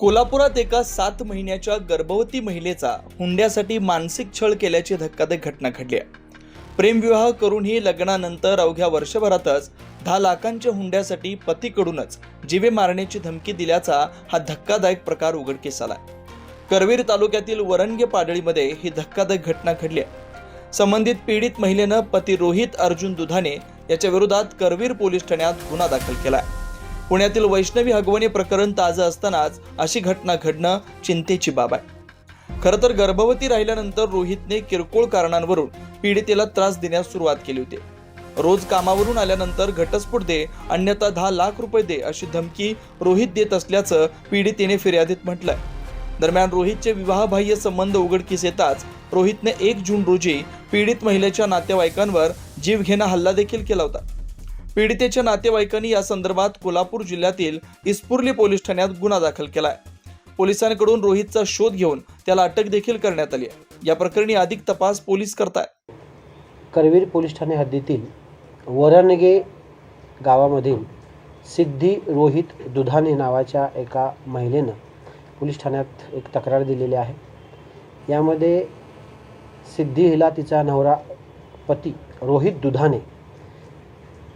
कोल्हापुरात एका सात महिन्याच्या गर्भवती महिलेचा हुंड्यासाठी मानसिक छळ केल्याची धक्कादायक घटना घडली आहे. प्रेमविवाह करूनही लग्नानंतर अवघ्या वर्षभरातच दहा लाखांच्या हुंड्यासाठी पतीकडूनच जीवे मारण्याची धमकी दिल्याचा हा धक्कादायक प्रकार उघडकीस आला करवीर तालुक्यातील वरणगे पाडळीमध्ये ही धक्कादायक घटना घडली आहे. संबंधित पीडित महिलेनं पती रोहित अर्जुन दुधाने याच्या विरोधात करवीर पोलीस ठाण्यात गुन्हा दाखल केला आहे पुण्यातील वैष्णवी हगवणी प्रकरण ताजं असतानाच अशी घटना घडणं चिंतेची बाब आहे. खरं तर गर्भवती राहिल्यानंतर रोहितने किरकोळ कारणांवरून पीडितेला त्रास देण्यास सुरुवात केली होती. रोज कामावरून आल्यानंतर घटस्फोट दे अन्यथा दहा लाख रुपये दे अशी धमकी रोहित देत असल्याचं पीडितेने फिर्यादीत म्हटलंय. दरम्यान रोहितचे विवाहबाह्य संबंध उघडकीस येताच रोहितने एक जून रोजी पीडित महिलेच्या नातेवाईकांवर जीवघेणा हल्ला देखील केला होता. पीडितेच्या नातेवाईकांनी या संदर्भात कोल्हापूर जिल्ह्यातील इस्पुर्ली पोलीस ठाण्यात गुन्हा दाखल केलाय. पोलिसांकडून रोहितचा शोध घेऊन त्याला अटक देखील करण्यात आली आहे. या प्रकरणी अधिक तपास पोलीस करतायत. करवीर पोलीस ठाणे हद्दीतील वरणगे गावामधील सिद्धी रोहित दुधाने नावाच्या एका महिलेनं पोलीस ठाण्यात एक तक्रार दिलेली आहे. यामध्ये सिद्धी हिला तिचा नवरा पती रोहित दुधाने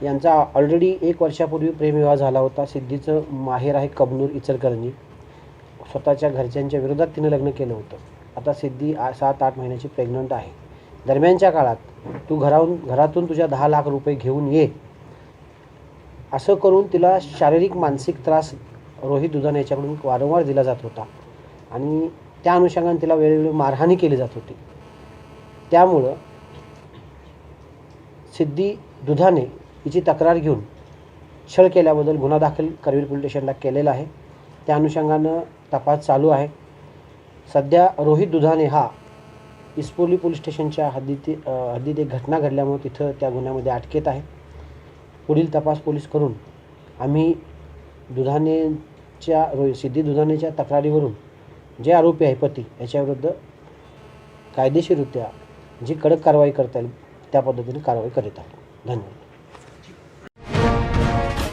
यांचा ऑलरेडी एक वर्षापूर्वी प्रेमविवाह झाला होता. सिद्धीचं माहेर आहे कबनूर इचलकरंजी. स्वतःच्या घरच्यांच्या विरोधात तिने लग्न केलं होतं. आता सिद्धी आ सात आठ महिन्याची प्रेग्नंट आहे. दरम्यानच्या काळात तू घराहून घरातून तुझ्या दहा लाख रुपये घेऊन ये. असं करून तिला शारीरिक मानसिक त्रास रोहित दुधाने याच्याकडून वारंवार दिला जात होता. आणि त्या अनुषंगाने तिला वेळोवेळी मारहाणी केली जात होती. त्यामुळं सिद्धी दुधाने हिची तक्रार घेऊन छळ केल्याबद्दल गुन्हा दाखल करवीर पोलीस स्टेशनला केलेला आहे. त्या अनुषंगानं तपास चालू आहे. सध्या रोहित दुधाने हा इस्पोली पोलीस स्टेशनच्या हद्दीत हद्दीत एक घटना घडल्यामुळे तिथं त्या गुन्ह्यामध्ये अटकेत आहे. पुढील तपास पोलीस करून आम्ही दुधानेच्या रो सिद्धी दुधानेच्या तक्रारीवरून जे आरोपी आहे पती याच्याविरुद्ध कायदेशीररित्या जी कडक कारवाई करता येईल त्या पद्धतीने कारवाई करीत आहोत. धन्यवाद.